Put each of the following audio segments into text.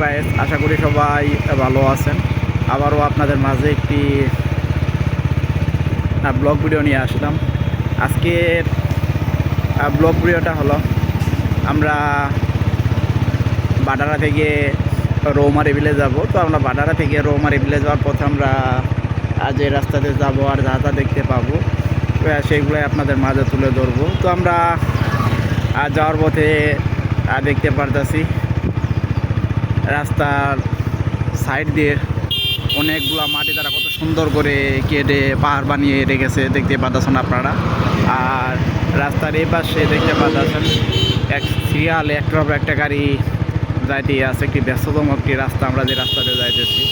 Guys আশা করি সবাই ভালো আছেন। আবারও আপনাদের মাঝে একটি ব্লগ ভিডিও নিয়ে আসলাম। আজকের ব্লগ ভিডিওটা হলো, আমরা বাডারা থেকে রৌমারি বিলে যাব। তো আমরা বাডারা থেকে রৌমারি বিলে যাওয়ার পথে আমরা আজ এই রাস্তাতে যাব আর যা যা দেখতে পাবো সেইগুলোই আপনাদের মাঝে তুলে ধরবো। তো আমরা যাওয়ার পথে দেখতে পারতাছি। রাস্তার সাইড দিয়ে অনেকগুলা মাটি তারা কত সুন্দর করে কেটে পাহাড় বানিয়ে রেখেছে, দেখতে পাচ্ছেন আপনারা। আর রাস্তার এই পাশে দেখতে পাচ্ছেন এক সিরিয়াল একটার একটা গাড়ি যাইতে আছে, একটি ব্যস্ততম একটি রাস্তা, আমরা যে রাস্তাতে যাইতেছি।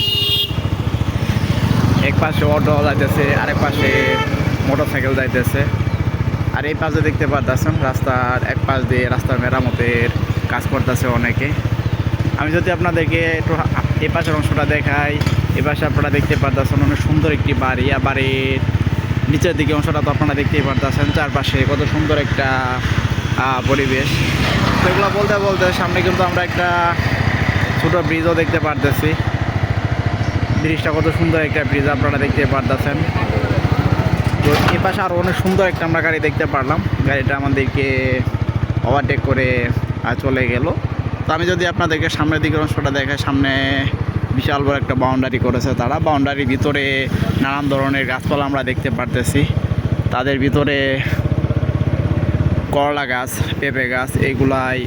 এক পাশে অটো যাইতেছে, আরেক পাশে মোটর সাইকেল যাইতেছে। আর এই পাশে দেখতে পাচ্ছেন রাস্তার এক পাশ দিয়ে রাস্তার মেরামতের কাজ করতেছে অনেকে। আমি যদি আপনাদেরকে একটু এই পাশের অংশটা দেখাই এই পাশে আপনারা দেখতে পারতেছেন অনেক সুন্দর একটি বাড়ি, আর বাড়ির নিচের দিকে অংশটা তো আপনারা দেখতেই পারতেছেন, চারপাশে কত সুন্দর একটা পরিবেশ। তো এগুলো বলতে বলতে সামনে কিন্তু আমরা একটা ছোটো ব্রিজও দেখতে পারতেছি। ব্রিজটা কত সুন্দর একটা ব্রিজ আপনারা দেখতে পারতেছেন। তো এ পাশে আরও অনেক সুন্দর একটা আমরা গাড়ি দেখতে পারলাম। গাড়িটা আমাদেরকে ওভারটেক করে চলে গেল। তো আমি যদি আপনাদেরকে সামনের দিকের অংশটা দেখাই, সামনে বিশাল বড় একটা বাউন্ডারি করেছে তারা। বাউন্ডারির ভিতরে নানান ধরনের গাছপালা আমরা দেখতে পারতেছি। তাদের ভিতরে করলা গাছ, পেঁপে গাছ এইগুলাই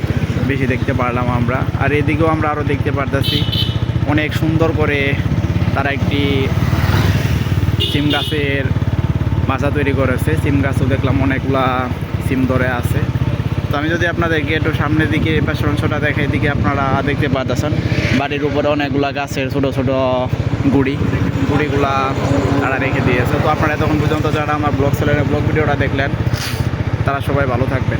বেশি দেখতে পারলাম আমরা। আর এদিকেও আমরা আরও দেখতে পারতেছি, অনেক সুন্দর করে তারা একটি সিম গাছের বাসা তৈরি করেছে। সিম গাছও দেখলাম অনেকগুলা সিম ধরে আছে। তো আমি যদি আপনাদেরকে একটু সামনের দিকে পাশের অংশটা দেখে এদিকে আপনারা দেখতে পাচ্ছেন বাড়ির উপরে অনেকগুলা গাছের ছোট ছোট গুড়ি, গুড়িগুলা তারা রেখে দিয়েছে। তো আপনারা তখন পর্যন্ত যারা আমার ব্লগ সেলের ব্লগ ভিডিওটা দেখলেন, তারা সবাই ভালো থাকবেন।